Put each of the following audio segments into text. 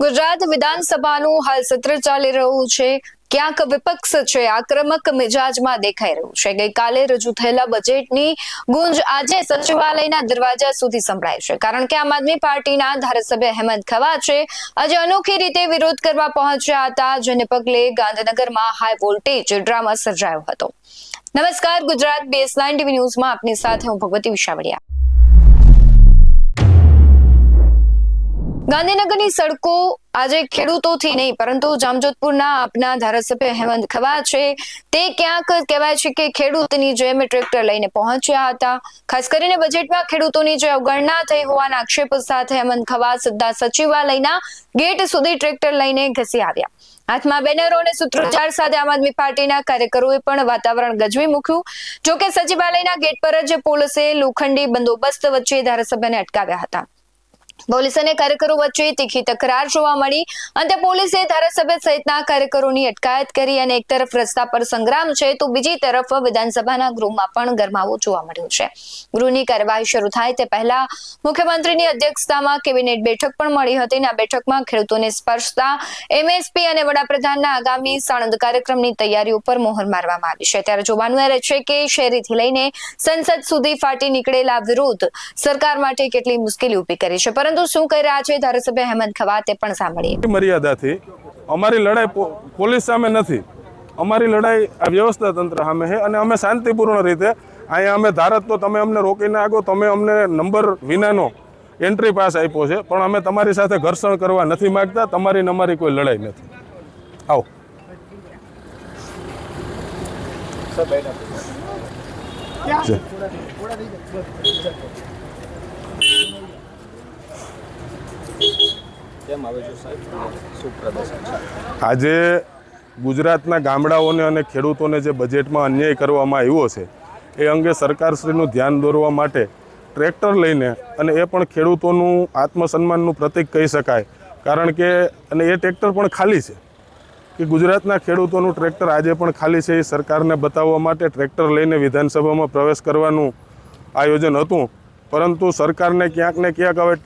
ગુજરાત વિધાનસભાનું હાલ સત્ર ચાલી રહ્યું છે. ક્યાંક વિપક્ષ છે, આક્રમક મિજાજમાં દેખાઈ રહ્યું છે. ગઈકાલે રજૂ થયેલા બજેટની ગુંજ આજે સચિવાલયના દરવાજા સુધી સંભળાય છે. કારણ કે આમ આદમી પાર્ટીના ધારાસભ્ય હેમંત ખવા છે, આજે અનોખી રીતે વિરોધ કરવા પહોંચ્યા હતા, જેને પગલે ગાંધીનગરમાં હાઈ વોલ્ટેજ ડ્રામા સર્જાયો હતો. નમસ્કાર, ગુજરાત બેસલાઇન ટીવી ન્યૂઝમાં આપની સાથે હું ભગવતી વિશાવડિયા. ગાંધીનગરની સડકો આજે ખેડૂતોથી નહીં, પરંતુ જામજોધપુરના આપના ધારાસભ્ય હેમંત ખવા છે. તે ક્યાંક કહેવાય છે કે ખેડૂતની જેમ ટ્રેક્ટર લઈને પહોંચ્યા હતા. ખાસ કરીને બજેટમાં ખેડૂતોની જે અવગણના થઈ હોવાના આક્ષેપ સાથે હેમંત ખવા સીધા સચિવાલયના ગેટ સુધી ટ્રેક્ટર લઈને ઘસી આવ્યા. હાથમાં બેનરો અને સૂત્રોચ્ચાર સાથે આમ આદમી પાર્ટીના કાર્યકરોએ પણ વાતાવરણ ગજવી મૂક્યું. જોકે સચિવાલયના ગેટ પર જ પોલીસે લોખંડી બંદોબસ્ત વચ્ચે ધારાસભ્યને અટકાવ્યા હતા. પોલીસ અને કાર્યકરો વચ્ચે તીખી તકરાર જોવા મળી. અંતે પોલીસે ધારાસભ્ય સહિતના કાર્યકરોની અટકાયત કરી અને એક તરફ રસ્તા પર સંગ્રામ છે તો બીજી તરફ વિધાનસભાના ગૃહમાં પણ ગરમાવો જોવા મળ્યો છે. ગૃહની કાર્યવાહી શરૂ થાય તે પહેલા મુખ્યમંત્રીની અધ્યક્ષતામાં કેબિનેટ બેઠક પણ મળી હતી આ બેઠકમાં ખેડૂતોને સ્પર્શતા એમએસપી અને વડાપ્રધાનના આગામી સાણંદ કાર્યક્રમની તૈયારીઓ પર મોહર મારવામાં આવી છે. ત્યારે જોવાનું રહે છે કે શહેરીથી લઈને સંસદ સુધી ફાટી નીકળેલા વિરોધ સરકાર માટે કેટલી મુશ્કેલી ઊભી કરી છે. પરંતુ શું કહી રહ્યા છે ધારાસભ્ય હેમંત ખવા તે પણ સાંભળીએ. મર્યાદાથી અમારી લડાઈ પોલીસ સામે નથી. અમારી લડાઈ આ વ્યવસ્થા તંત્ર સામે છે અને અમે શાંતિપૂર્ણ રીતે અહીંયા અમે ધારત તો તમે અમને રોકીને આગો તમે અમને નંબર વિનાનો એન્ટ્રી પાસ આપ્યો છે પણ અમે તમારી સાથે ઘર્ષણ કરવા નથી માગતા તમારી ને અમારી કોઈ લડાઈ નથી. આવો. છે. કેમ આવે છે સાહેબ? આજે ગુજરાતના ગામડાઓને અને ખેડૂતોને જે બજેટમાં અન્યાય કરવામાં આવ્યો છે, એ અંગે સરકારશ્રીનું ધ્યાન દોરવા માટે ટ્રેક્ટર લઈને અને એ પણ ખેડૂતોનું આત્મસન્માનનું પ્રતીક કહી શકાય. કારણ કે, અને એ ટ્રેક્ટર પણ ખાલી છે. કે ગુજરાતના ખેડૂતોનું ટ્રેક્ટર આજે પણ ખાલી છે એ સરકારને બતાવવા માટે ટ્રેક્ટર લઈને વિધાનસભામાં પ્રવેશ કરવાનું આયોજન હતું. પરંતુ સરકારને ક્યાંક ને ક્યાંક હવે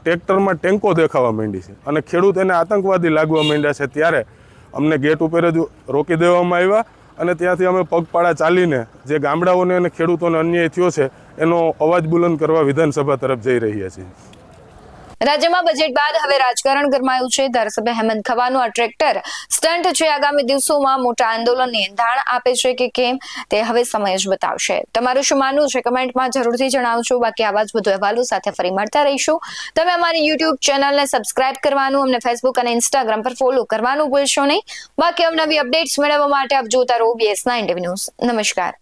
ટ્રેક્ટરમાં ટેન્કો દેખાવા માંડી છે અને ખેડૂત એને આતંકવાદી લાગવા માંડ્યા છે ત્યારે અમને ગેટ ઉપર જ રોકી દેવામાં આવ્યા અને ત્યાંથી અમે પગપાળા ચાલીને જે ગામડાઓને અને ખેડૂતોને અન્યાય થયો છે, એનો અવાજ બુલંદ કરવા વિધાનસભા તરફ જઈ રહ્યા છીએ. રાજ્યમાં બજેટ બાદ હવે રાજકારણ ગરમાયું છે. ધારાસભ્ય હેમંત ખવાનું આ ટ્રેક્ટર સ્ટન્ટ છે. આગામી દિવસોમાં મોટા આંદોલનને ધાણ આપે છે કે કેમ તે હવે સમય જ બતાવશે. તમારું શું માનવું છે? કમેન્ટમાં જરૂરથી જણાવજો. બાકી આવા જ વધુ અહેવાલો સાથે ફરી મળતા રહીશું. તમે અમારી યુટ્યુબ ચેનલને સબસ્ક્રાઇબ કરવાનું, અમને ફેસબુક અને ઇન્સ્ટાગ્રામ પર ફોલો કરવાનું ભૂલશો નહીં. બાકી અવનવી અપડેટ્સ મેળવવા માટે આપ જોતા રહો બીએસ નાઇન ન્યૂઝ નમસ્કાર.